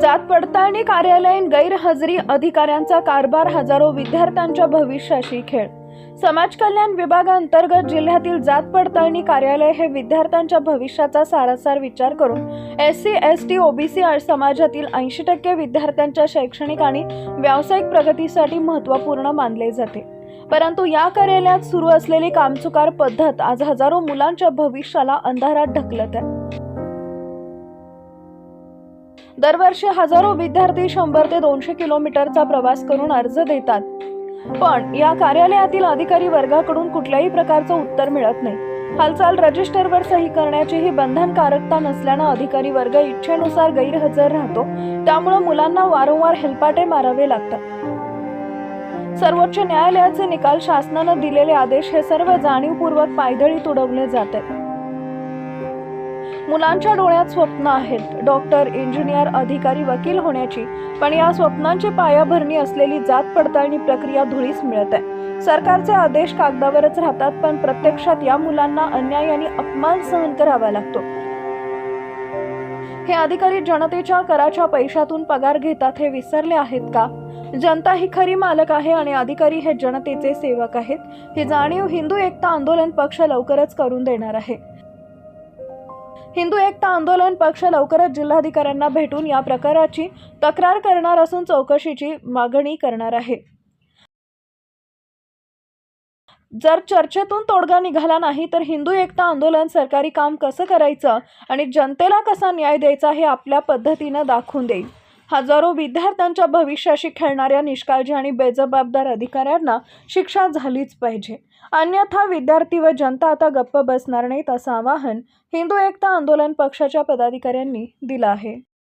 जात पडताळणी कार्यालयीन गैरहजरी अधिकाऱ्यांचा कारभार हजारो विद्यार्थ्यांच्या भविष्याशी खेळ. समाज कल्याण विभागाअंतर्गत जिल्ह्यातील जात पडताळणी कार्यालय हे विद्यार्थ्यांच्या भविष्याचा सारासार विचार करून S C S T OBC समाजातील ऐंशी टक्के विद्यार्थ्यांच्या शैक्षणिक आणि व्यावसायिक प्रगतीसाठी महत्त्वपूर्ण मानले जाते. परंतु या कार्यालयात सुरू असलेली कामचुकार पद्धत आज हजारो मुलांच्या भविष्याला अंधारात ढकलत आहे. दरवर्षी हजारो विद्यार्थी शंभर ते दोनशे किलोमीटरचा प्रवास करून अर्ज देतात. पण या कार्यालयातील अधिकारी वर्गाकडून कुठल्याही प्रकारचं उत्तर मिळत नाही. हालचाल रजिस्टरवर सही करण्याचीही बंधनकारकता नसल्यानं अधिकारी वर्ग इच्छेनुसार गैरहजर राहतो. त्यामुळे मुलांना वारंवार हेलपाटे मारावे लागतात. सर्वोच्च न्यायालयाचे निकाल शासनानं दिलेले आदेश हे सर्व जाणीवपूर्वक पायदळी तुडवले जात. आहेत मुलांच्या डोळ्यात स्वप्न आहेत. डॉक्टर इंजिनियर अधिकारी वकील होण्याची. पण या स्वप्नांची पायाभरणी असलेली जात पडताळणी प्रक्रिया धुळीस मिळत आहे. सरकारचे आदेश कागदावरच राहतात पण प्रत्यक्षात या मुलांना अन्याय आणि अपमान सहन करावा लागतो. हे अधिकारी जनतेच्या कराच्या पैशातून पगार घेतात हे विसरले आहेत का? जनता ही खरी मालक आहे आणि अधिकारी हे जनतेचे सेवक आहेत. ही जाणीव हिंदू एकता आंदोलन पक्ष लवकरच करून देणार आहे. हिंदू एकता आंदोलन पक्ष लवकरच जिल्हाधिकाऱ्यांना भेटून या प्रकाराची तक्रार करणार असून चौकशीची मागणी करणार आहे. जर चर्चेतून तोडगा निघाला नाही तर हिंदू एकता आंदोलन सरकारी काम कसं करायचं आणि जनतेला कसा न्याय द्यायचा हे आपल्या पद्धतीनं दाखवून देईल. हजारो विद्यार्थ्यांच्या भविष्याशी खेळणाऱ्या निष्काळजी आणि बेजबाबदार अधिकाऱ्यांना शिक्षा झालीच पाहिजे. अन्यथा विद्यार्थी व जनता आता गप्प बसणार नाहीत असं आवाहन हिंदू एकता आंदोलन पक्षाच्या पदाधिकाऱ्यांनी दिलं आहे.